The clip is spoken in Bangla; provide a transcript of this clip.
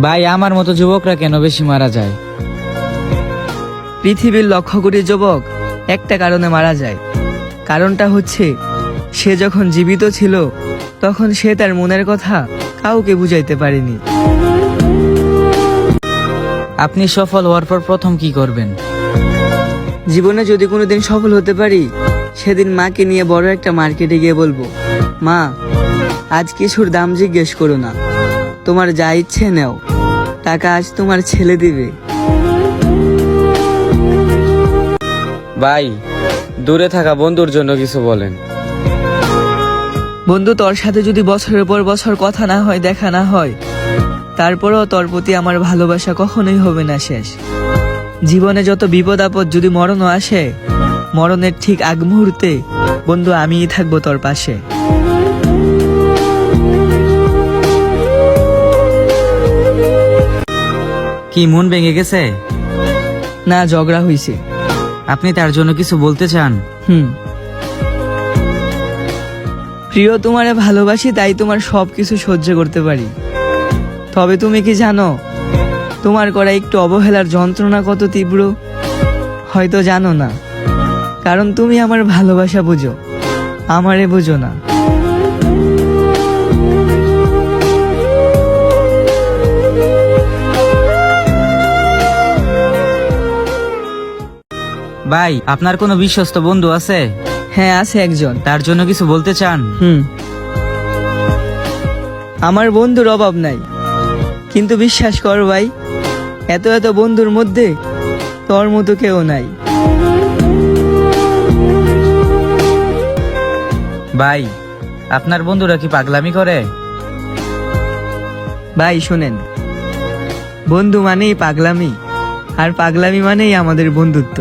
ভাই আমার মতো যুবকরা কেন বেশি মারা যায়? পৃথিবীর লক্ষ কোটি যুবক একটা কারণে মারা যায়। কারণটা হচ্ছে সে যখন জীবিত ছিল তখন সে তার মনের কথা কাউকে বুঝাইতে পারেনি। আপনি সফল হওয়ার পর প্রথম কি করবেন? জীবনে যদি কোনোদিন সফল হতে পারি সেদিন মাকে নিয়ে বড় একটা মার্কেটে গিয়ে বলব মা আজ কিছুর দাম জিজ্ঞেস করো না। তোমার যা ইচ্ছে নেও টাকা আজ তোমার ছেলে দিবে। ভাই দূরে থাকা বন্ধুর জন্য কিছু বলেন। বন্ধু তোর সাথে যদি বছরের পর বছর কথা না হয় দেখা না হয় তারপরেও তোর প্রতি আমার ভালোবাসা কখনোই হবে না শেষ। জীবনে যত বিপদ আপদ যদি মরণও আসে মরণের ঠিক আগ মুহূর্তে বন্ধু আমিই থাকব তোর পাশে। কি মন ভেঙে গেছে? না ঝগড়া হইছে। আপনি তার জন্য কিছু বলতে চান? হুম। প্রিয় তোমারে ভালোবাসি তাই তোমার সব কিছু সহ্য করতে পারি। তবে তুমি কি জানো তোমার করা একটু অবহেলার যন্ত্রণা কত তীব্র? হয়তো জানো না। কারণ তুমি আমার ভালোবাসা বুঝো আমারে বুঝো না। ভাই আপনার কোনো বিশ্বস্ত বন্ধু আছে? হ্যাঁ আছে একজন। তার জন্য কিছু বলতে চান? হুম। আমার বন্ধুর অভাব নাই। কিন্তু বিশ্বাস কর ভাই এত এত বন্ধুর মধ্যে তোর মতো কেউ নাই। ভাই আপনার বন্ধুরা কি পাগলামি করে? ভাই শোনেন। বন্ধু মানেই পাগলামি। আর পাগলামি মানেই আমাদের বন্ধুত্ব।